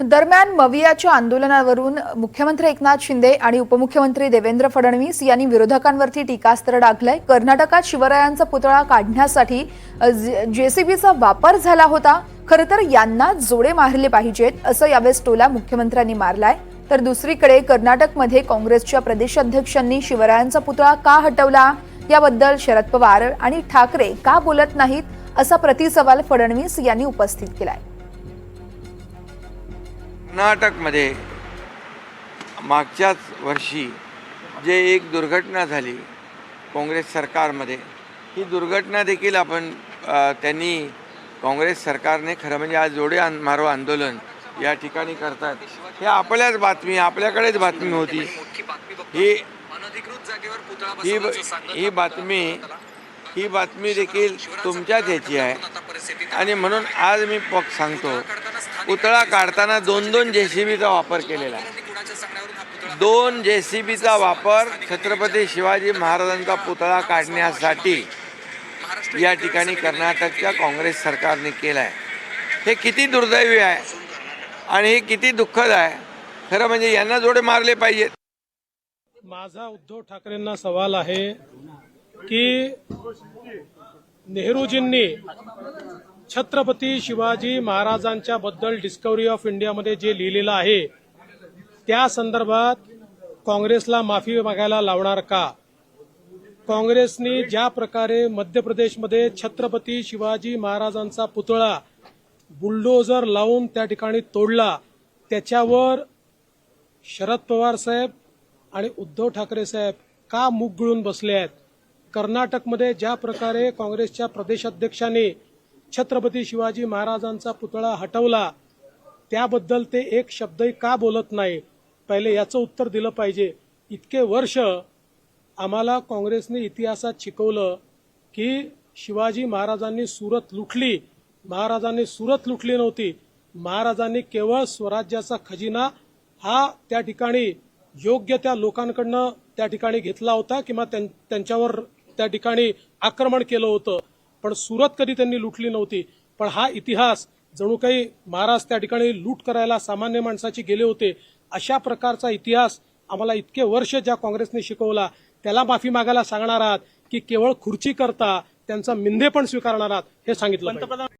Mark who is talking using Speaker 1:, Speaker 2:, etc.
Speaker 1: दरम्यान मवियाच्या आंदोलनावरून मुख्यमंत्री एकनाथ शिंदे आणि उपमुख्यमंत्री देवेंद्र फडणवीस यांनी विरोधकांवरती टीकास्त्र डाकलंय कर्नाटकात शिवरायांचा पुतळा काढण्यासाठी जेसीबीचा वापर झाला होता खरं तर यांना जोडे मारले पाहिजेत असं यावेळेस टोला मुख्यमंत्र्यांनी मारलाय. तर दुसरीकडे कर्नाटकमध्ये काँग्रेसच्या प्रदेशाध्यक्षांनी शिवरायांचा पुतळा का हटवला? याबद्दल शरद पवार आणि ठाकरे का बोलत नाहीत? असा प्रतिसवाल फडणवीस यांनी उपस्थित केलाय.
Speaker 2: कर्नाटकमध्ये मागच्याच वर्षी जे एक दुर्घटना झाली काँग्रेस सरकारमध्ये ही दुर्घटना देखील आपण त्यांनी काँग्रेस सरकारने खरं म्हणजे आज जोडे आन मारो आंदोलन या ठिकाणी करतात. हे आपल्याच बातमी आपल्याकडेच बातमी होती. ही ही ही बातमी ही बातमी देखील तुमच्याच ह्याची आहे. आणि म्हणून आज मी पक्ष सांगतो पुतळा काढताना दोन दोन जे सी बीचा वापर केलेला आहे. दोन जे सी बीचा वापर छत्रपती शिवाजी महाराजांचा पुतळा काढण्यासाठी या ठिकाणी कर्नाटकच्या काँग्रेस सरकारने केला आहे हे किती दुर्दैवी आहे आणि हे किती दुःखद आहे. खरं म्हणजे यांना जोडे मारले पाहिजेत.
Speaker 3: माझा उद्धव ठाकरेंना सवाल आहे की नेहरूजींनी छत्रपती शिवाजी महाराजांच्या बद्दल डिस्कवरी ऑफ इंडियामध्ये जे लिहिलेलं आहे त्या संदर्भात काँग्रेसला माफी मागायला लावणार का? काँग्रेसने ज्या प्रकारे मध्य प्रदेशमध्ये छत्रपती शिवाजी महाराजांचा पुतळा बुलडोजर लावून त्या ठिकाणी तोडला त्याच्यावर शरद पवार साहेब आणि उद्धव ठाकरे साहेब का मुग गिळून बसले आहेत? कर्नाटकमध्ये ज्या प्रकारे काँग्रेसच्या प्रदेशाध्यक्षांनी छत्रपती शिवाजी महाराजांचा पुतळा हटवला. त्याबद्दल ते एक शब्दही का बोलत नाही पहिले याचं उत्तर दिलं पाहिजे. इतके वर्ष आम्हाला काँग्रेसने इतिहासात शिकवलं की शिवाजी महाराजांनी सुरत लुटली. महाराजांनी सुरत लुटली नव्हती. महाराजांनी केवळ स्वराज्याचा खजिना हा त्या ठिकाणी योग्य त्या लोकांकडनं त्या ठिकाणी घेतला होता किंवा त्यां- त्यांच्यावर त्या ठिकाणी आक्रमण केलं होतं. पण सुरत कधी त्यांनी लुटली नव्हती पण हा इतिहास जणू काही महाराज त्या ठिकाणी लूट करायला सामान्य माणसाची गेले होते अशा प्रकारचा इतिहास आम्हाला इतके वर्ष ज्या काँग्रेसने शिकवला त्याला माफी मागायला सांगणार आहात की केवळ खुर्ची करता त्यांचा मिंधे पण स्वीकारणार आहात हे सांगितलं पाहिजे.